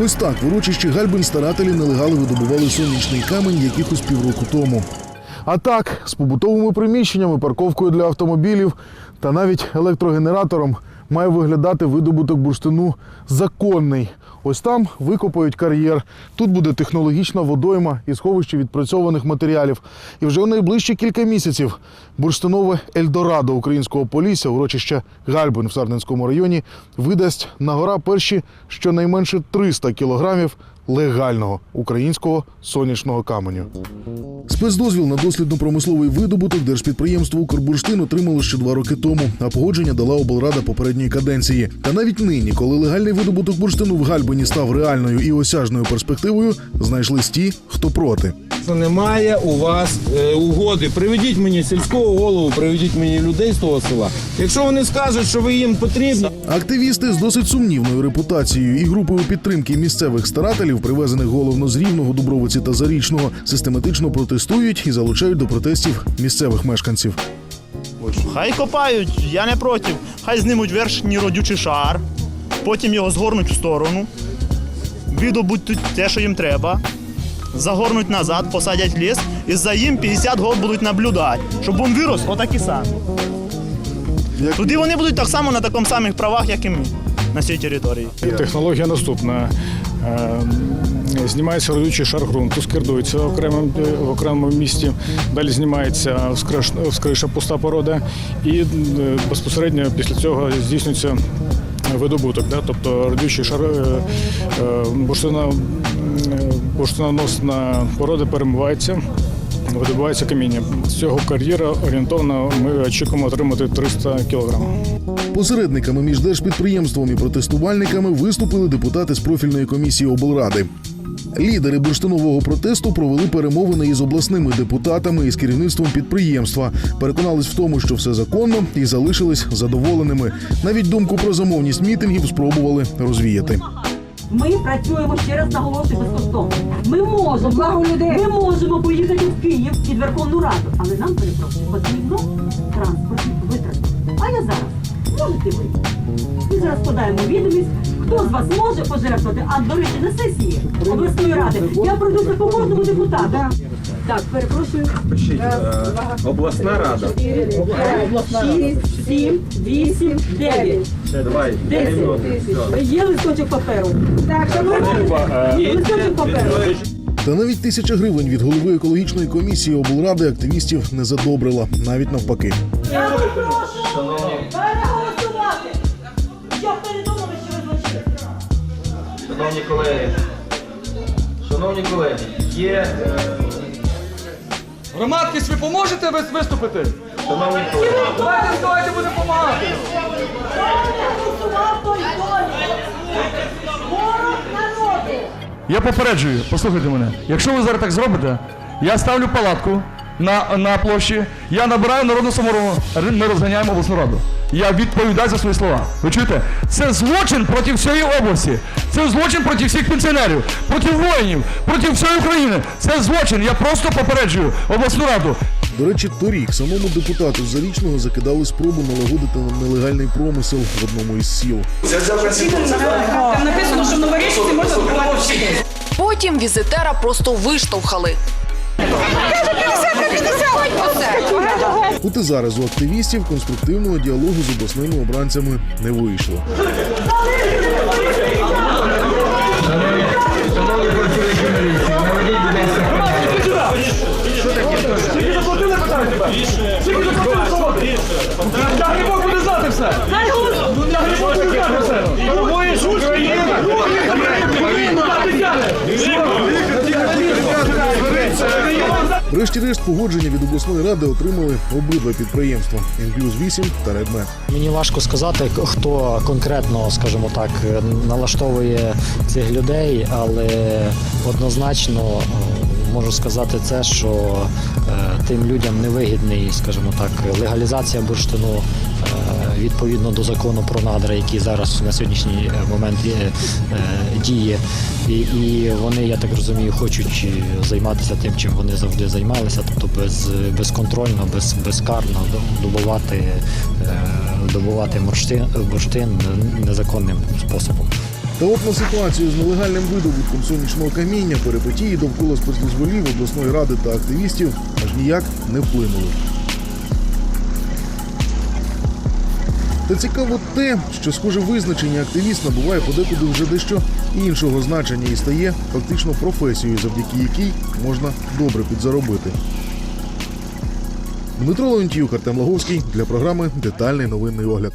Ось так в урочищі Гальбин старателі нелегали видобували сонячний камінь якихось півроку тому. А так, з побутовими приміщеннями, парковкою для автомобілів та навіть електрогенератором має виглядати видобуток бурштину законний. Ось там викопають кар'єр. Тут буде технологічна водойма і сховище відпрацьованих матеріалів. І вже у найближчі кілька місяців бурштинове Ельдорадо українського полісся, урочище Гальбин в Сарненському районі, видасть на гора перші щонайменше 300 кілограмів легального українського сонячного каменю. Спецдозвіл на дослідно-промисловий видобуток держпідприємство Укрбурштин отримало ще два роки тому, а погодження дала облрада попередньої каденції. Та навіть нині, коли легальний видобуток бурштину в Гальбині став реальною і осяжною перспективою, знайшлись ті, хто проти. Немає у вас е, угоди. Приведіть мені сільського голову, приведіть мені людей з того села. Якщо вони скажуть, що ви їм потрібні, Активісти з досить сумнівною репутацією і групою підтримки місцевих старателів, привезених головно з Рівного, Дубровиці та Зарічного, систематично протестують і залучають до протестів місцевих мешканців. Хай копають, я не проти. Хай знімуть верхній родючий шар, потім його згорнуть в сторону, видобуть те, що їм треба, загорнуть назад, посадять ліс і за їм 50 років будуть наблюдати, щоб він вирос отакий самий. Тоді вони будуть так само на такому самих правах, як і ми на цій території. Технологія наступна. Е, Знімається родючий шар ґрунту, скирдується в окремому, в окремому місці. Далі знімається вскриш- вскриша пуста порода, і е, безпосередньо після цього здійснюється видобуток. Да? Тобто родючий шар е, е, бурштина, бурштиноносна порода перемивається. Видобувається каміння. З цього кар'єра орієнтовно ми очікуємо отримати 300 кілограмів. Посередниками між держпідприємством і протестувальниками виступили депутати з профільної комісії облради. Лідери бурштинового протесту провели перемовини із обласними депутатами і з керівництвом підприємства. Переконались в тому, що все законно, і залишились задоволеними. Навіть думку про замовність мітингів спробували розвіяти. Ми працюємо ще раз наголошую безкоштовно. Ми можемо ми можемо поїхати в Київ під Верховну Раду, але нам перепрошую, потрібно транспортні витрати. А я зараз можете ви? Ми зараз подаємо відомість. Хто з вас може пожертвувати? А до речі, на сесії обласної ради я пройдуся по кожному депутату. Так, перепрошую. Пишіть обласна рада. Шість, сім, вісім, дев'ять. Давай. Десять. Є листочок паперу. Так, шановні, є листочок паперу. Та навіть тисяча гривень від голови екологічної комісії облради активістів не задобрила, навіть навпаки. Я вас прошу переголосувати. Щоб передумали, що ви злочинці. Шановні колеги, шановні колеги, є е, Громадськість, ви поможете вис- виступити? Давайте, давайте будемо допомагати. Я попереджую, послухайте мене. Якщо ви зараз так зробите, я ставлю палатку на, на площі, я набираю народну самооборону, ми розганяємо обласну раду. Я відповідаю за свої слова. Ви чуєте? Це злочин проти всієї області. Це злочин проти всіх пенсіонерів, проти воїнів, проти всієї України. Це злочин. Я просто попереджую обласну раду. До речі, торік самому депутату Зарічного закидали спробу налагодити нелегальний промисел в одному із сіл. Написано, що в Новорічці можна купувати. Потім візитера просто виштовхали. От і зараз у активістів конструктивного діалогу з обласними обранцями не вийшло. Я грибок буде знати все. Я грибок буде знати все. Торгуєш Україна. Врешті-решт погодження від обласної ради отримали обидва підприємства Інклюз 8 та Редмет. Мені важко сказати, хто конкретно, скажімо так, налаштовує цих людей, але однозначно е, можу сказати це, що е, тим людям невигідний, скажімо так, легалізація бурштину е, відповідно до закону про надра, який зараз на сьогоднішній е, момент е, діє. І, і вони, я так розумію, хочуть займатися тим, чим вони завжди займалися, тобто без, безконтрольно, без, безкарно добувати, е, добувати бурштин, бурштин незаконним способом. Та от ситуацію з нелегальним видобутком сонячного каміння перипетії довкола спецдозволів обласної ради та активістів аж ніяк не вплинули. Та цікаво те, що схоже визначення активіст набуває подекуди вже дещо іншого значення і стає фактично професією, завдяки якій можна добре підзаробити. Дмитро Леонтьюк, Артем Лаговський для програми Детальний новинний огляд.